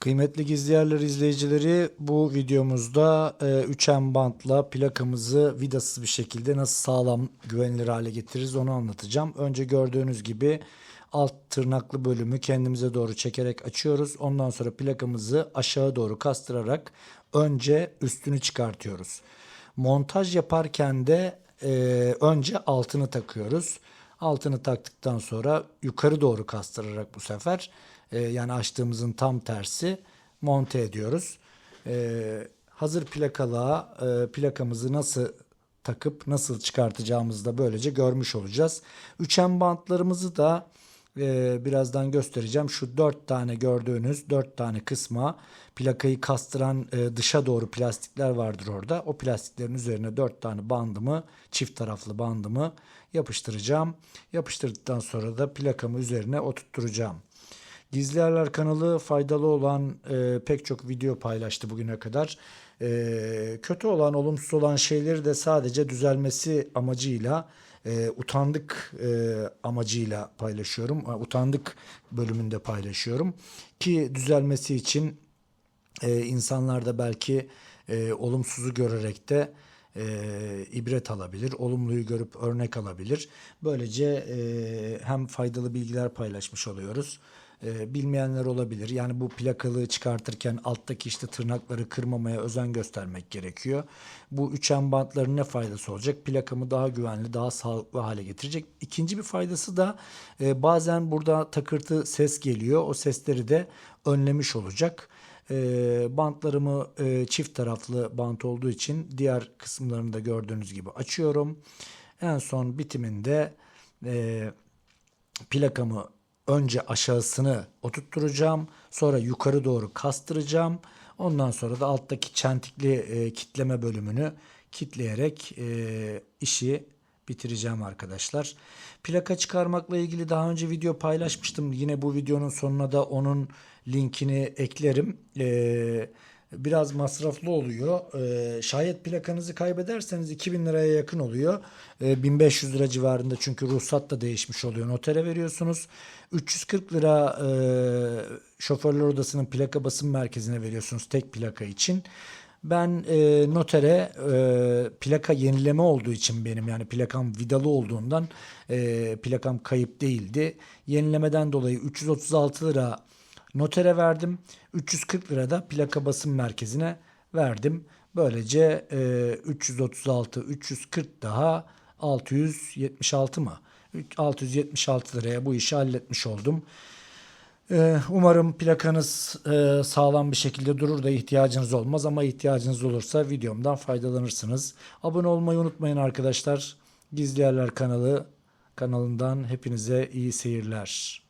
Kıymetli gizliyerler izleyicileri bu videomuzda e, üçen bantla plakamızı vidasız bir şekilde nasıl sağlam güvenilir hale getiririz onu anlatacağım. Önce gördüğünüz gibi alt tırnaklı bölümü kendimize doğru çekerek açıyoruz. Ondan sonra plakamızı aşağı doğru kastırarak önce üstünü çıkartıyoruz. Montaj yaparken de e, önce altını takıyoruz. Altını taktıktan sonra yukarı doğru kastırarak bu sefer e, yani açtığımızın tam tersi monte ediyoruz. E, hazır plakalığa e, plakamızı nasıl takıp nasıl çıkartacağımızı da böylece görmüş olacağız. Üçen bantlarımızı da e, birazdan göstereceğim. Şu dört tane gördüğünüz dört tane kısma plakayı kastıran e, dışa doğru plastikler vardır orada. O plastiklerin üzerine dört tane bandımı çift taraflı bandımı yapıştıracağım. Yapıştırdıktan sonra da plakamı üzerine oturtturacağım. Gizli kanalı faydalı olan e, pek çok video paylaştı bugüne kadar. E, kötü olan, olumsuz olan şeyleri de sadece düzelmesi amacıyla e, utandık e, amacıyla paylaşıyorum. E, Utandık bölümünde paylaşıyorum. Ki düzelmesi için e, insanlar da belki e, olumsuzu görerek de e, ibret alabilir, olumluyu görüp örnek alabilir. Böylece e, hem faydalı bilgiler paylaşmış oluyoruz. E, bilmeyenler olabilir. Yani bu plakalığı çıkartırken alttaki işte tırnakları kırmamaya özen göstermek gerekiyor. Bu üçen bantların ne faydası olacak? Plakamı daha güvenli, daha sağlıklı hale getirecek. İkinci bir faydası da e, bazen burada takırtı ses geliyor. O sesleri de önlemiş olacak. E, bantlarımı e, çift taraflı bant olduğu için diğer kısımlarını da gördüğünüz gibi açıyorum. En son bitiminde e, plakamı önce aşağısını oturtturacağım. Sonra yukarı doğru kastıracağım. Ondan sonra da alttaki çentikli e, kitleme bölümünü kitleyerek e, işi bitireceğim arkadaşlar. Plaka çıkarmakla ilgili daha önce video paylaşmıştım. Yine bu videonun sonuna da onun linkini eklerim. Ee, biraz masraflı oluyor. Ee, şayet plakanızı kaybederseniz 2000 liraya yakın oluyor. Ee, 1500 lira civarında çünkü ruhsat da değişmiş oluyor. Notere veriyorsunuz. 340 lira e, şoförler odasının plaka basım merkezine veriyorsunuz tek plaka için. Ben e, notere e, plaka yenileme olduğu için benim yani plakam vidalı olduğundan e, plakam kayıp değildi. Yenilemeden dolayı 336 lira notere verdim. 340 lira da plaka basım merkezine verdim. Böylece e, 336 340 daha 676 mı? 676 liraya bu işi halletmiş oldum. Ee, Umarım plakanız e, sağlam bir şekilde durur da ihtiyacınız olmaz ama ihtiyacınız olursa videomdan faydalanırsınız. Abone olmayı unutmayın arkadaşlar. Gizli Yerler kanalı kanalından hepinize iyi seyirler.